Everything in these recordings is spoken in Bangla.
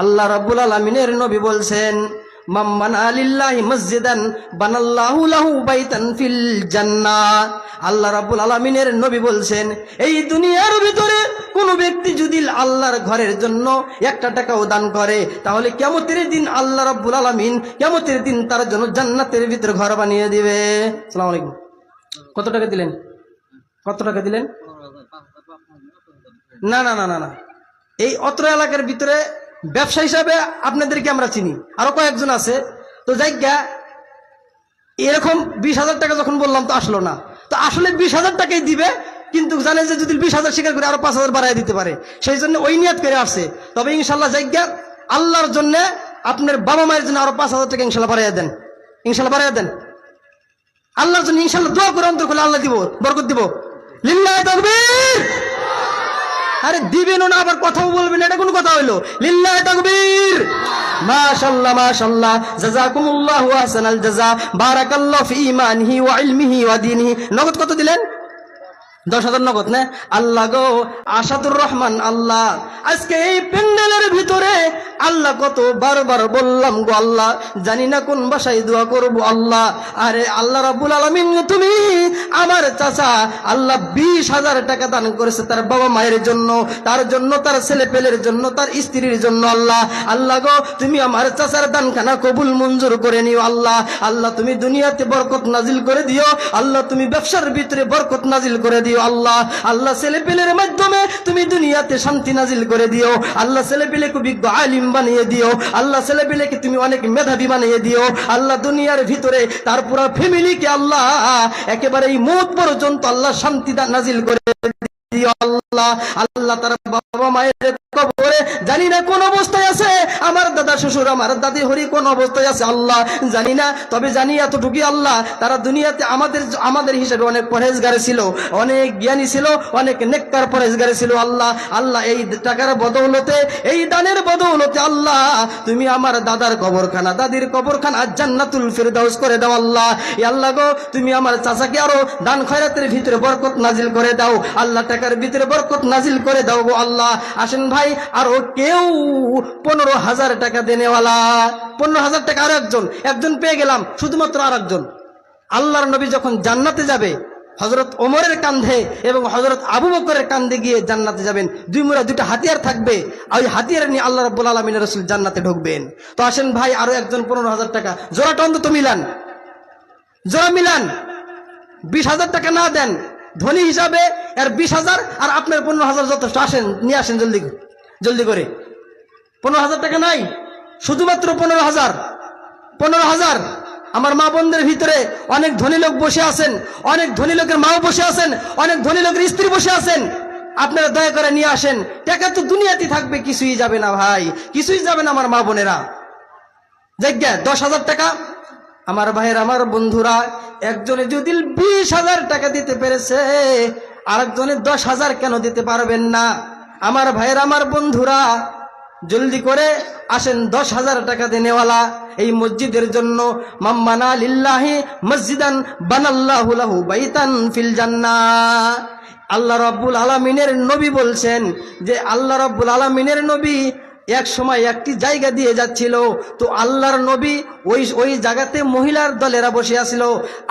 আল্লাহ রাব্বুল আলামিনের নবী বলছেন মাম্মান আলিল্লাহি মসজিদান নবী বলছেন, এই দুনিয়ার ভিতরে কোন ব্যক্তি যদি আল্লাহর ঘরের জন্য একটা টাকাও দান করে, তাহলে দিন আল্লাহ রাব্বুল আলামিন কেমতের দিন তার জন্য জান্নাতের ভিতরে ঘর বানিয়ে দিবে। আসসালামু আলাইকুম। কত টাকা দিলেন? কত টাকা দিলেন? না না না না না। এই অত্র এলাকার ভিতরে ব্যবসা হিসাবে আপনাদেরকে আমরা চিনি। আরও কয়েকজন আছে। তো জায়গা এরকম বিশ হাজার টাকা যখন বললাম তো আসলো না। তো আসলে বিশ হাজার টাকাই দিবে, কিন্তু জানে যে যদি বিশ হাজার স্বীকার করে আরও পাঁচ হাজার বাড়াই দিতে পারে। সেই জন্য ওই নিয়াত করে আসছে। তবে ইনশাল্লাহ জায়গা আল্লাহর জন্য আপনার বাবা মায়ের জন্য আরও পাঁচ হাজার টাকা ইনশাল্লাহ বাড়াইয়া দেন। ইনশাল্লাহ বাড়াইয়া দেন। আল্লাহর জন্য ইনশাল্লাহ দোয়া করে অন্তর করলে আল্লাহ দিব, বরকত দিব। লিল্লাহ তাকবীর! আরে দিবেন না আবার কথাও বলবেন এটা কোন কথা হইল? লিল্লাহ তাকবীর। মাশাআল্লাহ মাশাআল্লাহ জাযাকুমুল্লাহু আহসানাল জাযা। বারাকাল্লাহু ফি ঈমানিহি ওয়া ইলমিহি ওয়া দীনিহি। নগদ কত দিলেন? দশ হাজার নগদ, না? আল্লাহ গো, আসাদুর রহমান, আল্লাহ। আজকে এই প্যান্ডেলের আল্লাহ কত বারবার বললাম গো আল্লাহ, জানি না কোন বাসায় দোয়া করব আল্লাহ। আরে আল্লাহ রাব্বুল আলামিন, তুমি আমার চাচা আল্লাহ বিশ হাজার টাকা দান করেছে তার বাবা মায়ের জন্য, তার জন্য, তার ছেলে পেলের জন্য, তার স্ত্রীর জন্য আল্লাহ। আল্লাহ গো, তুমি আমার চাচার দানখানা কবুল মঞ্জুর করে নিও আল্লাহ। আল্লাহ, তুমি দুনিয়াতে বরকত নাজিল করে দিও। আল্লাহ, তুমি ব্যবসার ভিতরে বরকত নাজিল করে দিও আল্লাহ। আল্লাহ ছেলে পেলের মাধ্যমে তুমি দুনিয়াতে শান্তি নাজিল করে দিও। আল্লাহ ছেলে পেলে বিজ্ঞ আলিম বানিয়ে দিও। আল্লাহ ছেলে পেলেকে তুমি অনেক মেধাবী বানিয়ে দিও। আল্লাহ দুনিয়ার ভিতরে তার পুরো ফ্যামিলিকে আল্লাহ একেবারে এই মত পর্যন্ত আল্লাহ শান্তি নাজিল করে দিও আল্লাহ। আল্লাহ তার বাবা মায়ের কবরে জানি না কোন অবস্থায় আছে। আমার দাদা শ্বশুর, আমার দাদি হরি কোন অবস্থায় আছে, আল্লাহ জানি না। তবে জানি এতটুকুই আল্লাহ, তারা দুনিয়াতে আমাদের আমাদের হিসেবে অনেক পরহেজগার ছিল, অনেক জ্ঞানী ছিল, অনেক নেককার পরহেজগার ছিল আল্লাহ। আল্লাহ এই টাকার বদৌলতে, এই দানের বদৌলতে আল্লাহ, তুমি আমার দাদার কবরখানা, দাদির কবরখানা জান্নাতুল ফিরদাউস করে দাও আল্লাহ। আল্লাহ গো, তুমি আমার চাচাকে আরও দান খয়রাতের ভিতরে বরকত নাজিল করে দাও। আল্লাহ টাকার ভিতরে বরকত নাজিল করে দাও গো আল্লাহ। আসেন ভাই, আরও কেউ পনেরো হাজার টাকা দেনেওয়ালা। পনেরো হাজার টাকা আর একজন একজন পেয়ে গেলাম, শুধুমাত্র আর একজন। আল্লাহর নবী যখন জান্নাতে যাবে হজরত ওমরের কান্ধে এবং হজরত আবু বকরের কান্ধে গিয়ে জান্নাতে যাবেন, দুই মুরা দুইটা হাতিয়ার থাকবে, আর ওই হাতিয়ার নিয়ে আল্লাহ রব্বুল আলমিনের রসুল জান্নাতে ঢুকবেন। তো আসেন ভাই, আরও একজন পনেরো হাজার টাকা। জোড়াটা অন্তত মিলান। জোড়া মিলান। বিশ হাজার টাকা না দেন। ধনী হিসাবে এর বিশ হাজার আর আপনার পনেরো হাজার যথেষ্ট। আসেন, নিয়ে আসেন জলদি জলদি করে। পনেরো হাজার টাকা নাই, শুধুমাত্র পনেরো হাজার। পনেরো হাজার। আমার মা বোনদের ভিতরে অনেক ধনী লোক বসে আছেন, অনেক ধনী লোকের মাও বসে আছেন, অনেক ধনী লোকের স্ত্রী বসে আছেন। আপনারা দয়া করে নিয়ে আসেন। টাকা তো দুনিয়াতে থাকবে, কিছুই যাবে না ভাই, কিছুই যাবে না আমার মা বোনেরা। জায়গা দশ হাজার টাকা আমার ভাইয়ের, আমার বন্ধুরা, একজনে যদি বিশ হাজার টাকা দিতে পেরেছে, আরেকজনে দশ হাজার কেন দিতে পারবেন না? আমার ভাইয়ের, আমার বন্ধুরা, জলদি করে আসেন দশ হাজার টাকা দেনেওয়ালা এই মসজিদের জন্য। মসজিদান বাইতান আল্লাহ রাব্বুল আলামিনের নবী বলছেন যে, আল্লাহ রাব্বুল আলামিনের নবী এক সময় একটি জায়গা দিয়ে যাচ্ছিল। তো আল্লাহর নবী ওই ওই জায়গাতে মহিলার দলেরা বসে আছিল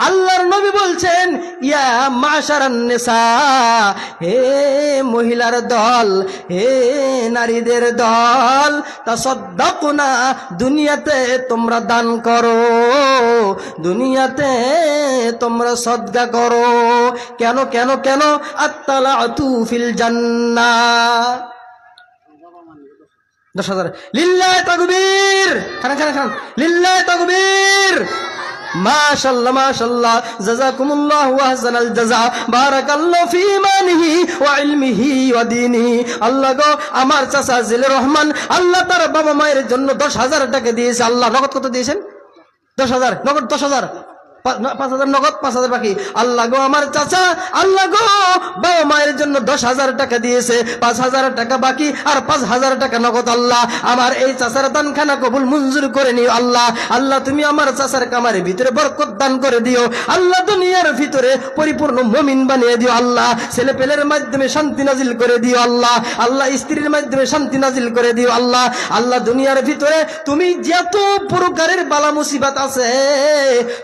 আল্লাহর নবী বলছেন, ইয়া মাশারান নেশা হে মহিলার দল, হে নারীদের দল তা সদ্দাকুনা দুনিয়াতে তোমরা দান করো, দুনিয়াতে তোমরা সদ্গা করো। কেন কেন কেন? আত্মালা ফিল জান্নাহ। দশ হাজার। লিল্লাহ তকবীর। খান খান খান লিল্লাহ তকবীর। মাশাল্লাহ মাশাল্লাহ। জাযাকুমুল্লাহু আহসানাল জাযা। বারাকাল্লাহু ফি মানিহি ওয়া ইলমিহি ওয়া দীনিহি। আল্লাহ গো আমার চাচা জিলুর রহমান আল্লাহ তার বাবা মায়ের জন্য দশ হাজার টাকা দিয়েছে। আল্লাহ নগদ কত দিয়েছেন? দশ হাজার নগদ দশ হাজার। পা- না, পাঁচ হাজার নগদ পাঁচ হাজার বাকি। আল্লাহ গো আমার চাচা আল্লাহ গো। জন্য দশ হাজার টাকা দিয়েছে, পাঁচ হাজার টাকা বাকি আর পাঁচ হাজার টাকা নগদ আল্লাহ। আমার এই চাচার দানখানা কবুল মঞ্জুর করে নিও আল্লাহ। আল্লাহ, তুমি আমার চাচার কামারের ভিতরে বরকত দান করে দিও। আল্লাহ, দুনিয়ার ভিতরে পরিপূর্ণ মমিন বানিয়ে দিও আল্লাহ। ছেলে পেলের মাধ্যমে শান্তি নাজিল করে দিও আল্লাহ। আল্লাহ, স্ত্রীর মাধ্যমে শান্তি নাজিল করে দিও আল্লাহ। আল্লাহ, দুনিয়ার ভিতরে তুমি যত প্রকারের বালা মুসিবাত আছে,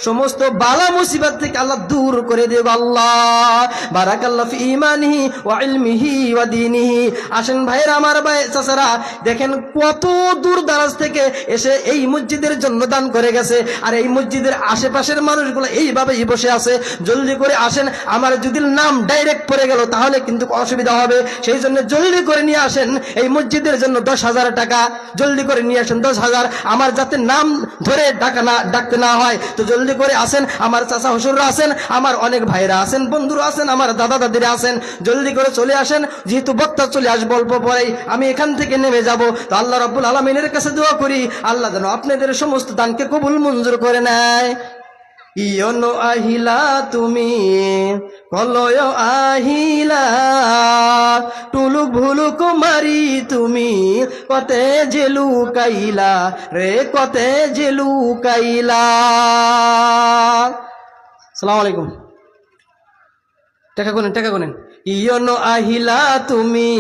সমস্ত বালা মুসিবত থেকে আল্লাহ দূর করে দেব আল্লাহ। বারাকাল্লাহ ফি ইমানিহি আসেন ভাইরা আমার ভাই দেখেন কত দূর দারাজ থেকে এসে এই মসজিদের জন্য দান করে গেছে। আর এই মসজিদের আশেপাশের মানুষগুলো এইভাবেই বসে আছে। জলদি করে আসেন। আমার যদি নাম ডাইরেক্ট পড়ে গেল, তাহলে কিন্তু অসুবিধা হবে। সেই জন্য জলদি করে নিয়ে আসেন। এই মসজিদের জন্য দশ হাজার টাকা। জলদি করে নিয়ে আসেন দশ হাজার। আমার যাতে নাম ধরে ডাকা না, ডাকতে না হয়, তো জলদি করে আসেন। আমার চাচা হসুররা আছেন, আমার অনেক ভাইরা আছেন, বন্ধুরা আছেন, আমার দাদা দাদিরা আছেন। জলদি করে চলে আসেন, যেহেতু বক্তা চলে আসব অল্প পরেই, আমি এখান থেকে নেমে যাব। তো আল্লাহ রব্বুল আলমিনের কাছে দোয়া করি, আল্লাহ যেন আপনাদের সমস্ত দানকে কবুল মঞ্জুর করে নেয়। ইয়নো আহিলা তুমি, কলয় আহিলা টুলুক ভুলুক মারি তুমি, কতে জেলু কাইলা রে, কতে জেলু কাইলা সালাম আলাইকুম। টাকা গুনেন টাকা গুনেন। ইয়নো আহিলা তুমি,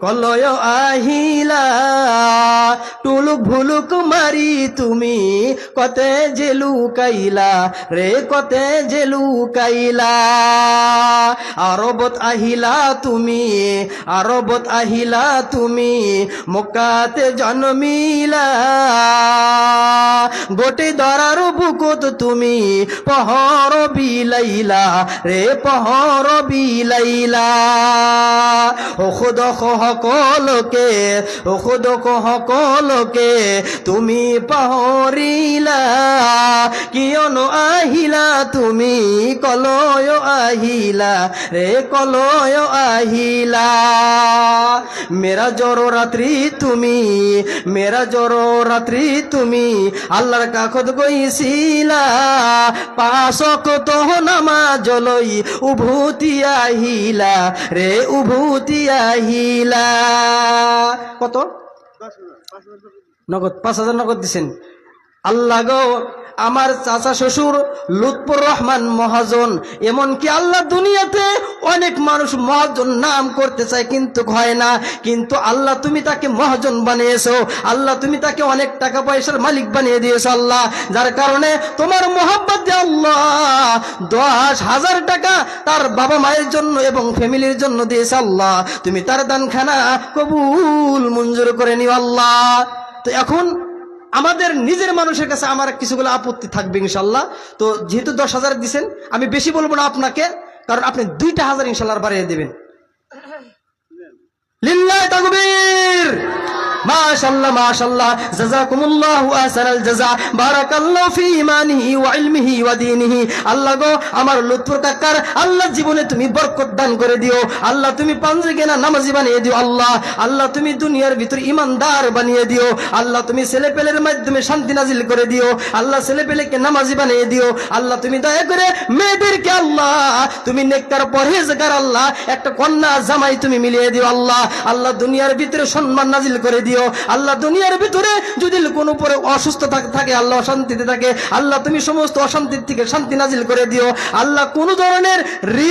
কলয় আহিলা। টুলুক ভুলুক মারি তুমি, কতে জেলু কাইলা রে, কতে জেলু কাইলা আরবত আহিলা তুমি, আরবত আহিলা তুমি মোকাতে জন্মিলা। গোটে দরার বুকুত তুমি পহর বিলাইলা রে পহর বিলাইলা। ওষুধ সকলকে ওষুধ সকলকে তুমি পাহৰিলা কিয়নো আহিলা, তুমি কলয় আহিলা ৰে কলয় আহিলা। মেরা জড় রাত্রি তুমি, মেরা জড় রাত্রি তুমি, আল্লাহর কাকত গইছিলা পাশক তহ নামাজ লই উভূতি আহিলা, রে উভূতি আহিলা। কত? নগদ, পাঁচ হাজার নগদ দিছেন। আল্লাহ গো, আমার চাচা শ্বশুর লুৎপুর রহমান মহাজন, এমনকি আল্লাহ দুনিয়াতে অনেক মানুষ মহাজন নাম করতে চায়, কিন্তু হয় না। কিন্তু আল্লাহ তুমি তাকে মহাজন বানিয়েছো, আল্লাহ তুমি তাকে অনেক টাকা পয়সার মালিক বানিয়ে দিয়েছ, আল্লাহ। যার কারণে তোমার দিয়ে আল্লাহ, দশ হাজার টাকা তার বাবা মায়ের জন্য এবং ফ্যামিলির জন্য দিয়েছে আল্লাহ। তুমি তার দানখানা কবুল মঞ্জুর করে নিও, আল্লাহ। তো এখন আমাদের নিজের মানুষের কাছে আমার কিছুগুলো আপত্তি থাকবে ইনশাল্লাহ। তো যেহেতু দশ হাজার দিচ্ছেন আমি বেশি বলব না আপনাকে, কারণ আপনি দুইটা হাজার ইনশাল্লাহ বাড়িয়ে দেবেন। আল্লাহ আল্লাহ জীবনে তুমি বরকত দান করে দিও। আল্লাহ, তুমি পাঞ্জে নামাজি বানিয়ে দিও আল্লাহ। আল্লাহ, তুমি দুনিয়ার ভিতর ইমানদার বানিয়ে দিও। আল্লাহ, তুমি মাধ্যমে শান্তি নাজিল করে দিও। আল্লাহ ছেলে পেলেকে নামাজি বানিয়ে দিও। আল্লাহ, তুমি দয়া করে মেয়েদেরকে আল্লাহ, তুমি নেককার পরহেজগার আল্লাহ, একটা কন্যা জামাই তুমি মিলিয়ে দিও আল্লাহ। আল্লাহ দুনিয়ার ভিতরে সম্মান নাজিল করে দিও। আল্লাহ দুনিয়ার ভিতরে যদি কোনো পরে অসুস্থ থাকে আল্লাহ অশান্তিতে থাকে, আল্লাহ তুমি সমস্ত অশান্তির থেকে শান্তি নাজিল করে দিও। আল্লাহ কোন ধরনের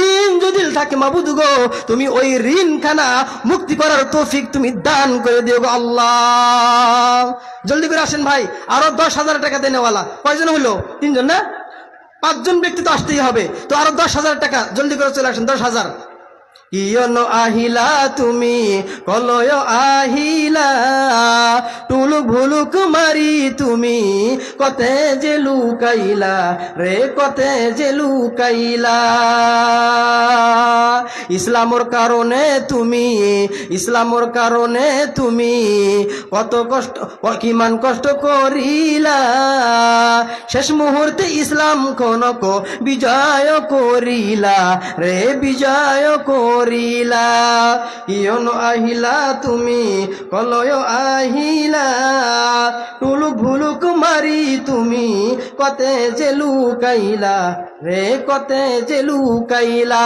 ঋণ যদি থাকে, মাবুদ গো, তুমি ওই ঋণ খানা মুক্তি করার তৌফিক তুমি দান করে দিও গো আল্লাহ। জলদি করে আসেন ভাই, আরও দশ হাজার টাকা দেনেওয়ালা। কয়জন হইল তিনজন না? পাঁচজন ব্যক্তি তো আসতেই হবে। তো আরও দশ হাজার টাকা, জলদি করে চলে আসেন, দশ হাজার। ইয়ন আহিলা তুমি? কলয় আহিলা। টুলুক ভুলুক মারি তুমি। কতে যে লুকাইলা রে কতে যে লুকাইলা। ইসলামর কারণে তুমি ইসলামর কারণে তুমি কত কষ্ট, কিমান কষ্ট করিলা শেষ মুহূর্তে ইসলাম কনক বিজয় করিলা রে বিজয় করিলা। ইয়ন আহিলা তুমি, কলয় আহিলা। টুলুক ভুলুক মারি তুমি, কতে যে লুকাইলা রে, কতে যে লুকাইলা।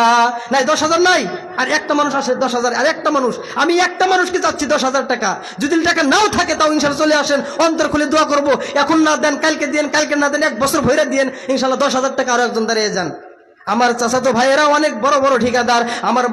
নাই, দশ হাজার নাই, আর একটা মানুষ আসে, দশ হাজার, আর একটা মানুষ। আমি একটা মানুষকে চাচ্ছি দশ হাজার টাকা। যদি টাকা নাও থাকে তাও ইনশাল্লাহ চলে আসেন, অন্তর খুলে দোয়া করব। এখন না দেন, কালকে দেন কালকে না এক বছর ভৈরা দিয়েন, ইনশাল্লাহ দশ হাজার টাকা আরও একজন দাঁড়িয়ে যান। আমার চাচাতো ভাইয়েরা অনেক বড় বড় ঠিকাদার, আমার